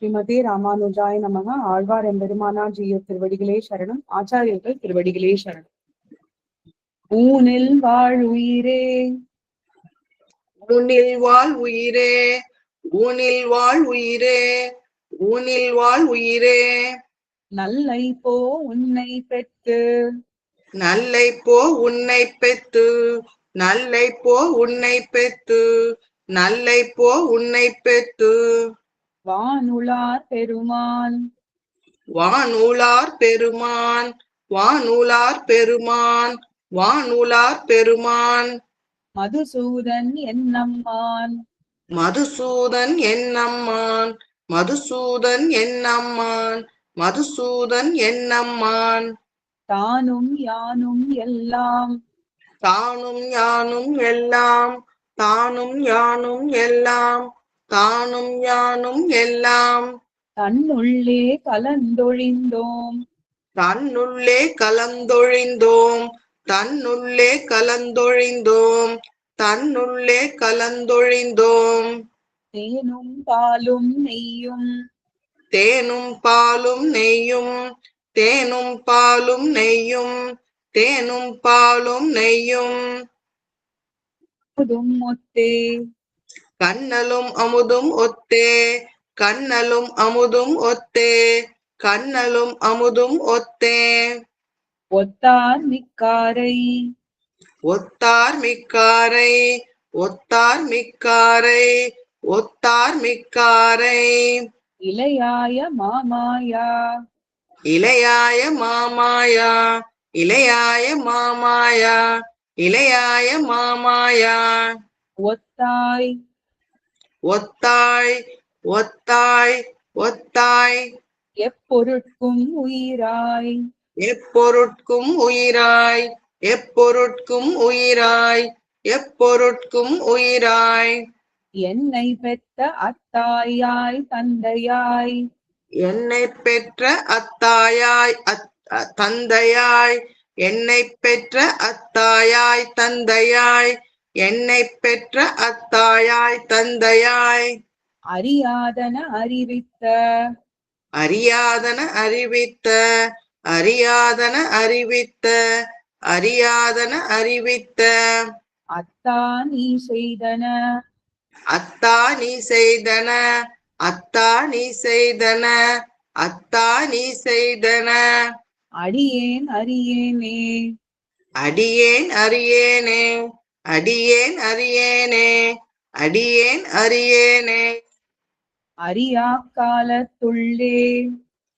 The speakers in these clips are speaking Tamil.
ஸ்ரீமதி ராமானுஜாய நமக. ஆழ்வார் எம்பெருமானார் ஜீய திருவடிகளே சரணம். ஆச்சாரியர்கள் திருவடிகளே சரணம். ஊனில் வாழ் உயிரே. ஊனில் வாழ் உயிரே. ஊனில் வாழ் உயிரே. ஊனில் வாழ் உயிரே. நல்லை போ உன்னை பெற்று. நல்லை போ உன்னை பெத்து நல்லை போ உன்னை பெத்து நல்லை போ உன்னை பெத்து வானுளார் பெருமான். வானூலார் பெருமான் வானூலார் பெருமான் வானூலார் பெருமான். மதுசூதன் என்னம்மான். மதுசூதன் என்னம்மான் மதுசூதன் என்னம்மான் மதுசூதன் என்னம்மான். தானும் யானும் எல்லாம். தானும் யானும் எல்லாம் தானும் யானும் எல்லாம். தானும் யானும் எல்லாம். தன்னுள்ளே கலந்தொழிந்தோம். தன்னுள்ளே கலந்தொழிந்தோம். தன்னுள்ளே கலந்தொழிந்தோம். தன்னுள்ளே கலந்தொழிந்தோம். தேனும் பாலும் நெய்யும். தேனும் பாலும் நெய்யும். தேனும் பாலும் நெய்யும். தேனும் பாலும் நெய்யும். முத்தே கண்ணலும் அமுதும் ஒத்தே கண்ணலும் அமுதும் ஒத்தே கண்ணலும் அமுதும் ஒத்தே. ஒத்தார் மிக்காரை. ஒத்தார் மிக்காரை ஒத்தார் மிக்காரை ஒத்தார் மிக்காரை. இளையாய மாமாயா. இளையாய மாமாயா இளையாய மாமாயா இளையாய மாமாயா. ஒத்தாய் ஒத்தாய் ஒத்தாய் ஒத்தாய். எப்பொருட்கும் உயிராய். எப்பொருட்கும் உயிராய் எப்பொருட்கும் உயிராய் எப்பொருட்கும் உயிராய். என்னை பெற்ற அத்தாயாய் தந்தையாய். என்னை பெற்ற அத்தாயாய் தந்தையாய். என்னை பெற்ற அத்தாயாய் தந்தையாய். என்னை பெற்ற அத்தாயாய் தந்தையாய். அறியாதன அறிவித்த. அறியாதன அறிவித்த. அறியாதன அறிவித்த. அறியாதன அறிவித்த. அத்தா நீ செய்தன. அத்தா நீ செய்தன. அத்தா நீ செய்தன. அத்தா நீ செய்தன. அடியேன் அறியேனே. அடியேன் அறியேனே. அடியேன் அறியேனே அடியேன் அறியேனே. அறியா காலத்துள்ளே.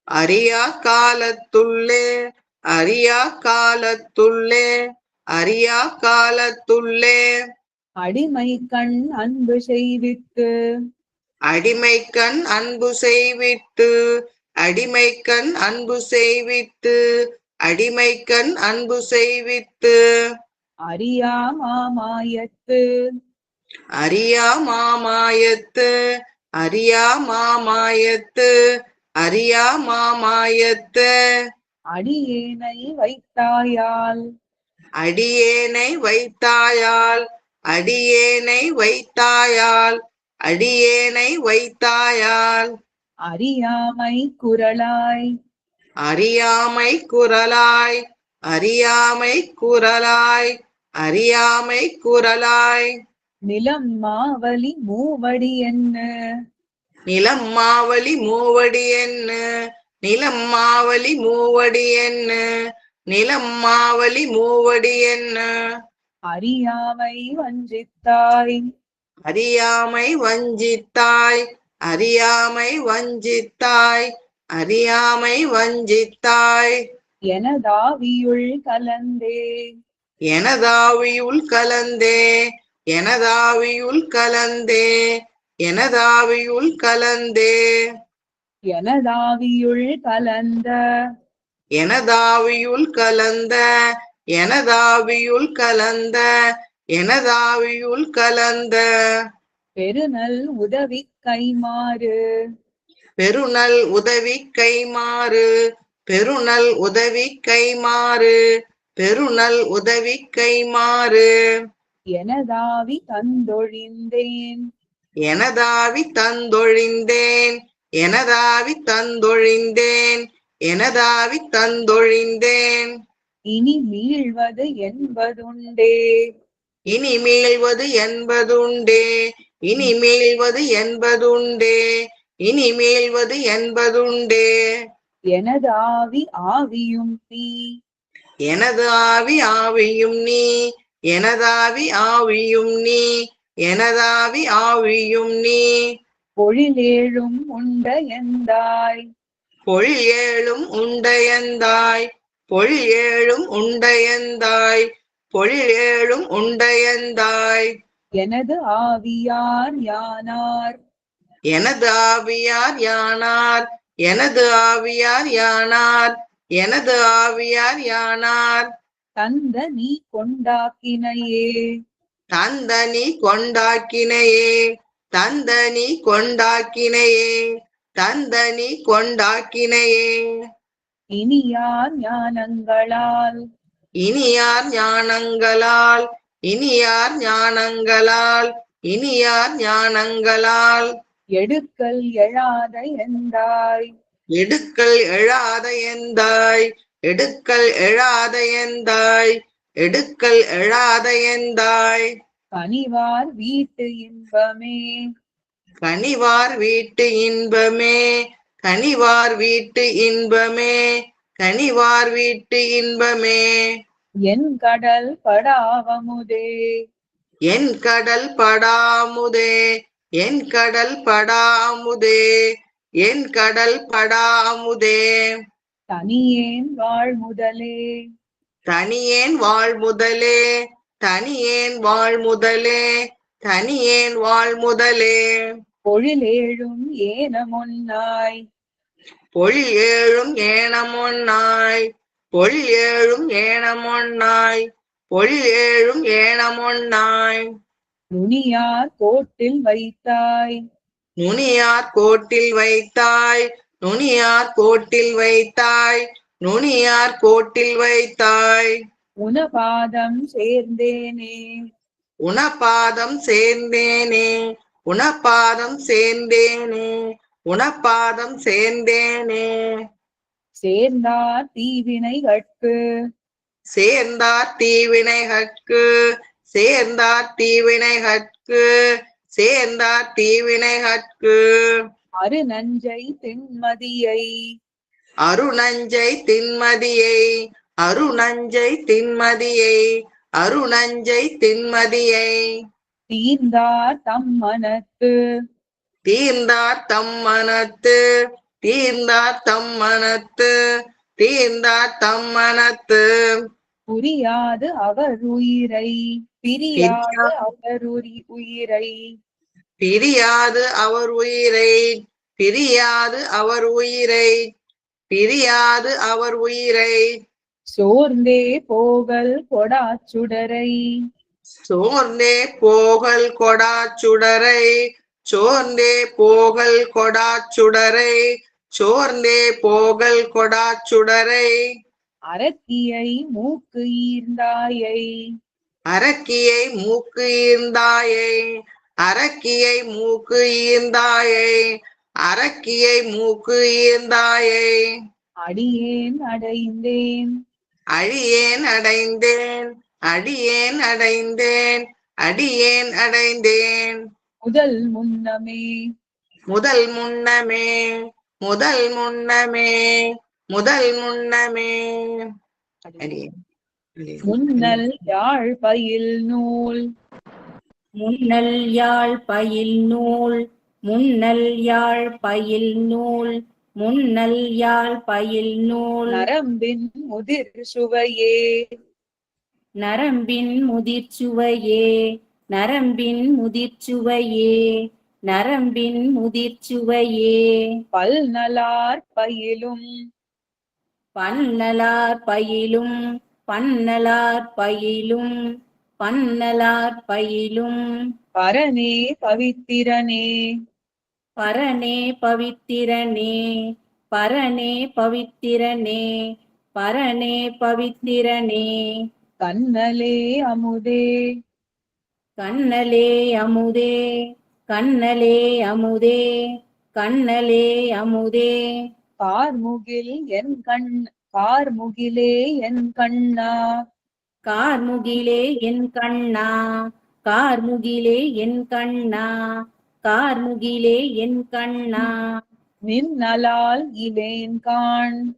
அறியா காலத்துள்ளே அறியா காலத்துள்ளே அறியா காலத்துள்ளே. அடிமை கண் அன்பு செய்வித்து. அடிமைக்கண் அன்பு செய்வித்து அடிமைக்கண் அன்பு செய்வித்து அடிமைக்கண் அன்பு செய்வித்து. அறியா மாமாயத்து அறியா மாமாயத்து அறியா மாமாயத்து அறியா மாமாயத்து அடியேனை வைத்தாயால். அடியேனை வைத்தாயால் அடியேனை வைத்தாயால் அடியேனை வைத்தாயால். அறியாமை குரலாய். அறியாமை குரலாய் அறியாமை குரலாய். அறியாமை குரலாய் நிலம் மாவலி மூவடி என்ன? நிலம் மாவலி மூவடி என்ன? நிலம் மாவலி மூவடி என்ன? நிலம் மாவலி மூவடி என்ன? அறியாமை வஞ்சித்தாய். அறியாமை வஞ்சித்தாய். அறியாமை வஞ்சித்தாய். அறியாமை வஞ்சித்தாய். எனதாவியுள் கலந்தே எனதாவியுள் கலந்தே எனதாவியுள் கலந்தே எனதாவியுள் கலந்தே. எனதாவியுள் கலந்த எனதாவியுள் கலந்த எனதாவியுள் கலந்த எனதாவியுள் கலந்த. பெருநல் உதவி கைமாறு பெருநல் உதவி கைமாறு பெருநல் உதவி கைமாறு பெருநல் உதவி கைமாறு. எனதாவி தந்தொழிந்தேன். எனதாவி தந்தொழிந்தேன். எனதாவி தந்தொழிந்தேன். எனதாவி தந்தொழிந்தேன். இனி மீள்வது என்பதுண்டே. இனி மீள்வது என்பதுண்டே. இனி மீள்வது என்பதுண்டே. இனி மீள்வது என்பதுண்டே. எனது ஆவி ஆவியும் நீ எனது ஆவி ஆவியும் நீ எனதாவி ஆவியும் நீ எனதாவி ஆவியும் நீ. பொழிலேழும் உண்ட எந்தாய்? பொழில் ஏழும் உண்டையந்தாய் பொழில் ஏழும் உண்டையந்தாய் பொழில் ஏழும் உண்டையந்தாய் எனது ஆவியார் யானார்? எனது ஆவியார் யானார்? எனது ஆவியார் யானார்? எனது ஆவியார் யானார்? தந்த நீ கொண்டாக்கினையே. தந்த நீ கொண்டாக்கினையே. தந்த நீ கொண்டாக்கினையே. தந்த நீ கொண்டாக்கினையே. இனியார் ஞானங்களால்? இனியார் ஞானங்களால்? இனியார் ஞானங்களால்? இனியார் ஞானங்களால்? எடுக்கல் எழாத எந்தாய் எடுக்கல் எழாத எந்தாய்? எடுக்கல் எழாத எந்தாய்? எடுக்கல் எழாத எந்தாய்? கனிவார் வீட்டு இன்பமே. கனிவார் வீட்டு இன்பமே. கனிவார் வீட்டு இன்பமே. கனிவார் வீட்டு இன்பமே. என் கடல் படாவமுதே. என் கடல் படாமுதே. என் கடல் படாமுதே. என் கடல் படாமுதே. தனியேன் வாழ் முதலே. தனியேன் வாழ் முதலே. தனியேன் வாழ் முதலே. தனியேன் வாழ் முதலே. பொழிலேழும் ஏனமொன்னாய். பொழில் ஏழும் ஏனமொன்னாய். பொழில் ஏழும் ஏனமொன்னாய். பொழில் ஏழும் ஏனமொன்னாய். நுனியார் கோட்டில் வைத்தாய். நுனியார் கோட்டில் வைத்தாய் நுனியார் கோட்டில் வைத்தாய் நுனியார் கோட்டில் வைத்தாய். உனபாதம் சேர்ந்தேனே. உனப்பாதம் சேர்ந்தேனே உனப்பாதம் சேர்ந்தேனே உனப்பாதம் சேர்ந்தேனே. சேர்ந்தார் தீவினை கட்கு. சேர்ந்தார் தீவினைகட்கு சேர்ந்தார் தீவினைகட்கு சேர்ந்தார் தீவினைகட்கு. அரு நஞ்சை திண்மதியை அருணஞ்சை திண்மதியை அருணஞ்சை திண்மதியை அருணஞ்சை திண்மதியை தீர்ந்தார் தம் மனத்து தீர்ந்தார் தம் மனத்து தீர்ந்தார் தம் மனத்து தீர்ந்தார் தம் மனத்து புரியாது அவர் உயிரை பிரியாது அவர் உயிரை பிரியாது அவர் உயிரை பிரியாது அவர் உயிரை பிரியாது அவர் உயிரை. சோர்ந்தே போகல் கொடாச்சுடரை சோர்ந்தே போகல் கொடா சுடரை. சோர்ந்தே போகல் கொடா சுடரை. சோர்ந்தே போகல் கொடா சுடரை. அரக்கியை மூக்கு ஈர்ந்தாயை. அரக்கியை மூக்கு ஈர்ந்தாயை. அரக்கியை மூக்கு ஈர்ந்தாயை அரக்கியை மூக்கு ஈர்ந்தாயை. அடியேன் அடைந்தேன். அழியேன் அடைந்தேன் அடியேன் அடைந்தேன் அடியேன் அடைந்தேன். முதல் முன்னமே. முதல் முன்னமே முதல் முன்னமே முதல் முன்னமே. முன்னல் யாழ் பயில் நூல். முன்னல் யாழ் பயில் நூல் முன்னல் யாழ் பயில் நூல் முன்னல் யாழ் பயில் நூல். நரம்பின் முதிர் சுவையே. நரம்பின் முதிர்ச்சுவையே நரம்பின் முதிர்ச்சுவையே நரம்பின் முதிர்ச்சுவையே பல் நலார் பயிலும். பன்னலார் பயிலும் பன்னலார் பயிலும். பன்னலார் பயிலும் பரனே பவித்திரனே. பரனே பவித்திரனே. பரனே பவித்திரனே. பரனே பவித்திரனே. கண்ணலே அமுதே. கண்ணலே அமுதே. கண்ணலே அமுதே. கண்ணலே அமுதே. கார்முகில் என் கண் கார்முகிலே என் கண்ணா. கார்முகிலே என் கண்ணா கார்முகிலே என் கண்ணா கார்முகிலே என் கண்ணா. நின்னலால் இலேன் காண்.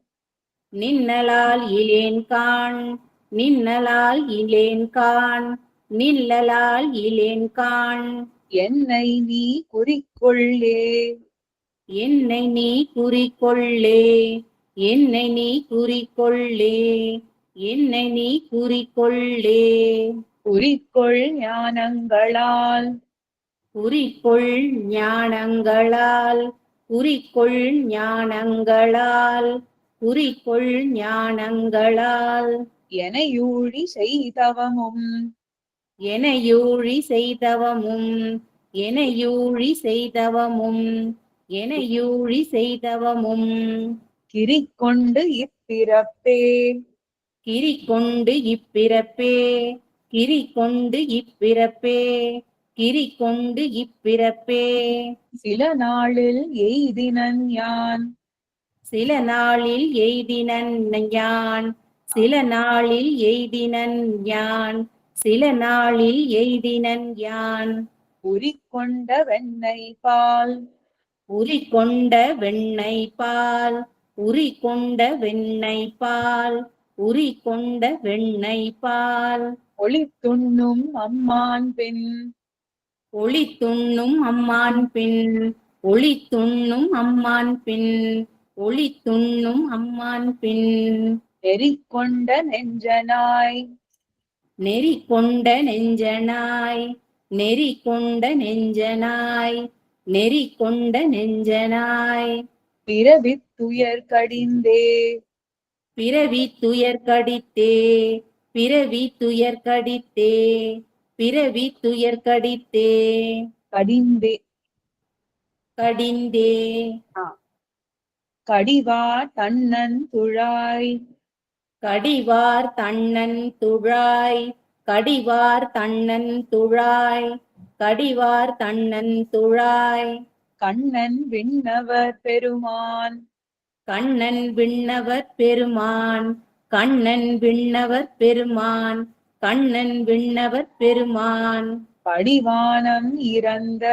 நின்னலால் இலேன் காண் நின்னலால் இலேன் காண் நில்லலால் இலேன் காண். என்னை நீ குறிக்கொள்ளே. என்னை நீ குறிக்கொள்ளே என்னை நீ குறிக்கொள்ளே. என்னை நீ குறிக்கொள்ளே. குறிக்கொள் ஞானங்களால். குறிக்கொள் ஞானங்களால். குறிக்கொள் ஞானங்களால். குறிக்கொள் ஞானங்களால். எனையூழி செய்தவமும். எனையூழி செய்தவமும். எனையூழி செய்தவமும். எனையூழி செய்தவமும். கிரிக்கொண்டு இப்பிறப்பே. கிரி கொண்டு இப்பிறப்பே கிரி கொண்டு இப்பிறப்பே கிரி கொண்டு இப்பிறப்பே. சில நாளில் எய்தினன் யான்? சில நாளில் எய்தினன் யான்? சில நாளில் எய்தினன் யான்? சில நாளில் எய்தினன் யான்? உரிக்கொண்ட வெண்ணெய் பால். உரி கொண்ட வெண்ணெய் பால். உரி கொண்ட வெண்ணெய் பால். உரி கொண்ட வெண்ணெய் பால் ஒளி துண்ணும் அம்மான் பெண். ஒளி துண்ணும் அம்மான் பின் ஒளி துண்ணும் அம்மான் பின் ஒளி துண்ணும் அம்மான் பின் நெறிக்கொண்ட நெஞ்சனாய். நெறி கொண்ட நெஞ்சனாய். நெறி கொண்ட நெஞ்சனாய். நெறி கொண்ட நெஞ்சனாய். பிறவித் துயர் கடிந்தே. பிறவி துயர் கடித்தே பிறவி துயர் கடித்தே பிறவி துயர் கடித்தே. கடிந்தே. கடிந்தே. கடிவா தன்னன் துழாய். கடிவார் தன்னன் துழாய் கடிவார் தன்னன் துழாய் கடிவார் தன்னன் துழாய். கண்ணன் விண்ணவர் பெருமான். கண்ணன் விண்ணவர் பெருமான் கண்ணன் விண்ணவர் பெருமான் கண்ணன் விண்ணவர் பெருமான். படிவானம் இறந்த.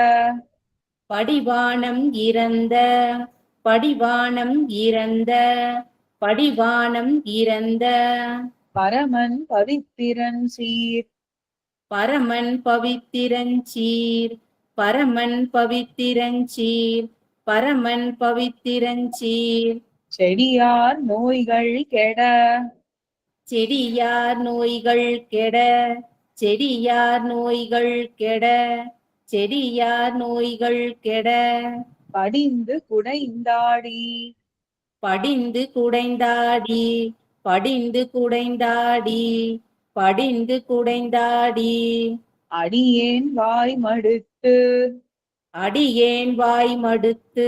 படிவானம் இறந்த. படிவானம் இறந்த. படிவானம் இறந்த. பரமன் பவித்திரன் சீர். பரமன் பவித்திரஞ்சீர் பரமன் பவித்திரஞ்சீர் பரமன் பவித்திரஞ்சீர். செடியார் நோய்கள் கெட. செடியார் நோய்கள் கெட. செடியார் நோய்கள் கெட. செடியார் நோய்கள் கெட. படிந்து குடைந்தாடி. படிந்து குடைந்தாடி. படிந்து குடைந்தாடி. படிந்து குடைந்தாடி. அடியேன் வாய் மடுத்து. அடியேன் வாய் மடுத்து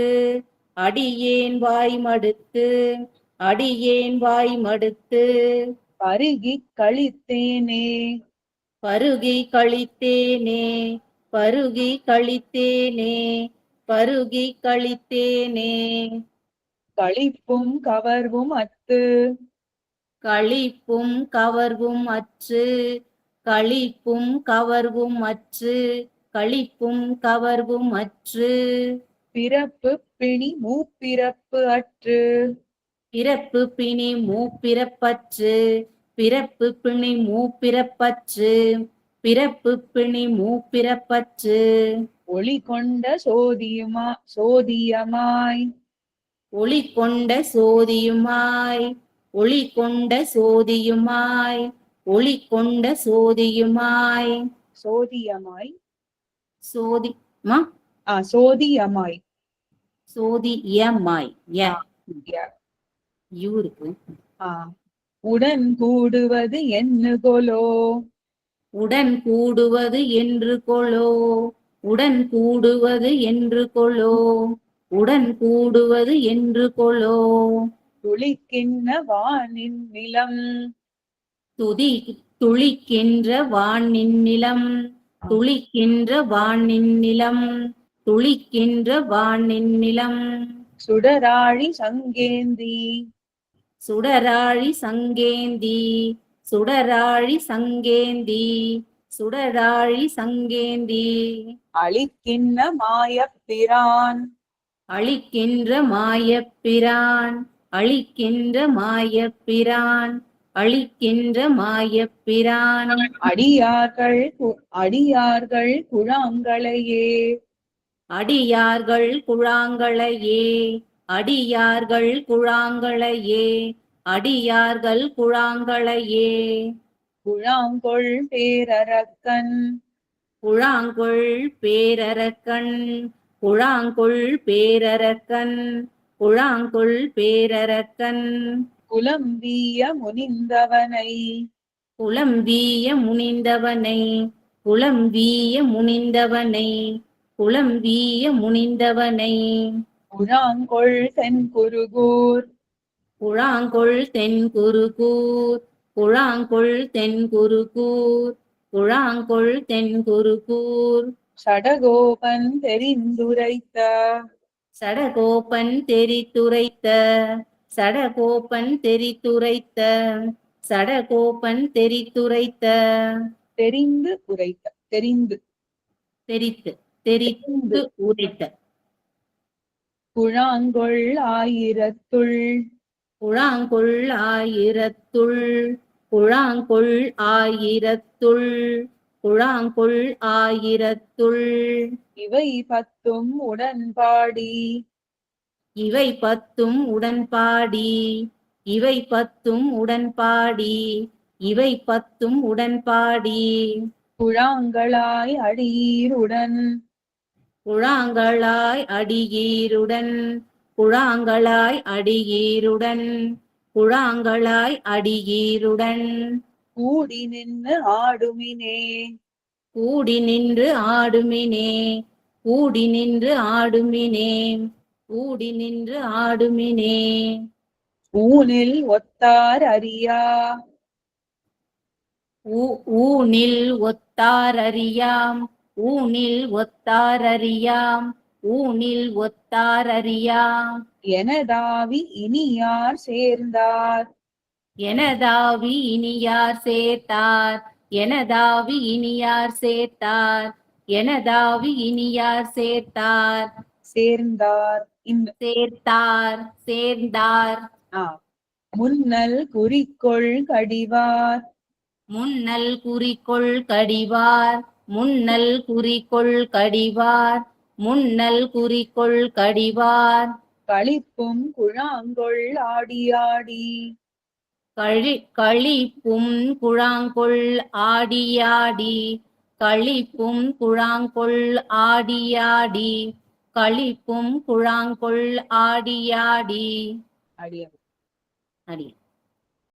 அடியேன் வாய் மடுத்து அடியேன் வாய் மடுத்து. பருகிக் கழித்தேனே. பருகி கழித்தேனே பருகி கழித்தேனே பருகி கழித்தேனே. களிப்பும் கவர்வும் அத்து. களிப்பும் கவர்வும் அற்று களிப்பும் கவர்வும் அற்று களிப்பும் கவர்வும் அற்று. பிறப்பு பிணி மூப்பிறப்பு அற்று. பிறப்பு பிணி மூப்பிறப்பற்று. பிறப்பு பிணி மூப்பிறப்பற்று. பிறப்பு பிணி மூப்பிறப்பற்று. ஒளி கொண்ட சோதியுமா சோதியமாய். ஒளி கொண்ட சோதியுமாய். ஒளி கொண்ட சோதியுமாய். ஒளி கொண்ட சோதியுமாய். சோதியமாய். சோதி மா? ஆ சோதியமாய். சோதியமாய். ய. இருக்கு. உடன் கூடுவது என்னுகொலோ? உடன் கூடுவது என்று கொளோ உடன் கூடுவது என்று கொளோ உடன் கூடுவது என்று கொளோ துளிக்கின்ன வானின் நிலம். துதி துளிக்கின்ற வானின் நிலம். துளிக்கின்ற வானின் நிலம் துளிக்கின்ற வானின் நிலம். சுடராழி சங்கேந்தி. சுடராழி சங்கேந்தி சுடராழி சங்கேந்தி சுடராழி சங்கேந்தி. அழிக்கின்ன மாயப்பிரான் அழிக்கின்ற மாயப்பிரான் அழிக்கின்ற மாயப்பிரான் அழிக்கின்ற மாயப்பிரான் அடியார்கள் அடியார்கள் குழாங்களையே. அடியார்கள் குழாங்களையே. அடியார்கள் குழாங்களையே. அடியார்கள் குழாங்களையே. குழாங்கொள் பேரரக்கன். குழாங்கொள் பேரரக்கன். குழாங்கொள் பேரரக்கன். குழாங்கொள் பேரரக்கன். குலம்பிய முனிந்தவனை. புலம்பிய முனிந்தவனை புலம்பிய முனிந்தவனை புலம்பிய முனிந்தவனை. குழாங்கொள் தென்குருகூர். குழாங்கொள் தென்குருகூர் குழாங்கொள் தென்குருகூர் குழாங்கொள் தென்குருகூர். சடகோபன் தெரிந்துரைத்த. சடகோபன் தெரித்துரைத்த. சடகோபன் தெரித்துரைத்த சடகோபன் தெரித்துரைத்த. தெரிந்து உரைத்த தெரிந்து. தெரித்து தெரித்து உரைத்த. குழாங்கொள் ஆயிரத்துள். குழாங்கொள் ஆயிரத்துள் குழாங்கொள் ஆயிரத்துள் குழாங்கொள் ஆயிரத்துள். இவை பத்தும் உடன்பாடி. இவை பத்தும் உடன்பாடி. இவை பத்தும் உடன்பாடி. இவை பத்தும் உடன்பாடி. குழாங்களாய் அடியீருடன். குழாங்களாய் அடியீருடன். குழாங்களாய் அடியீருடன். குழாங்களாய் அடியீருடன். கூடி நின்று ஆடுமினே. கூடி நின்று ஆடுமினே. கூடி நின்று ஆடுமினே. கூடி நின்று ஆடுமினே. ஊனில் ஒத்தார் அறியா ஊனில் ஒத்தாரறியாம் ஊனில் ஒத்தாரறியாம் ஊனில் ஒத்தாரறியாம் எனதாவி இனியார் சேர்ந்தார். எனதாவி இனியார் சேர்த்தார். எனதாவி இனியார் சேர்த்தார். எனதாவி இனியார் சேர்த்தார். சேர்ந்தார். சேர்த்தார் சேர்ந்தார். முன்னல் குறிக்கொள் கடிவார். முன்னல் குறிக்கொள் கடிவார். முன்னல் குறிக்கொள் கடிவார். முன்னல் குறிக்கொள் கடிவார். களிப்பும் குழாங்கொள் ஆடியாடி. கழி களிப்பும் குழாங்கொள் ஆடியாடி. களிப்பும் குழாங்கொள் ஆடியாடி. களிப்பும் குழாங்கொள் ஆடியாடி. அடியாடி அடி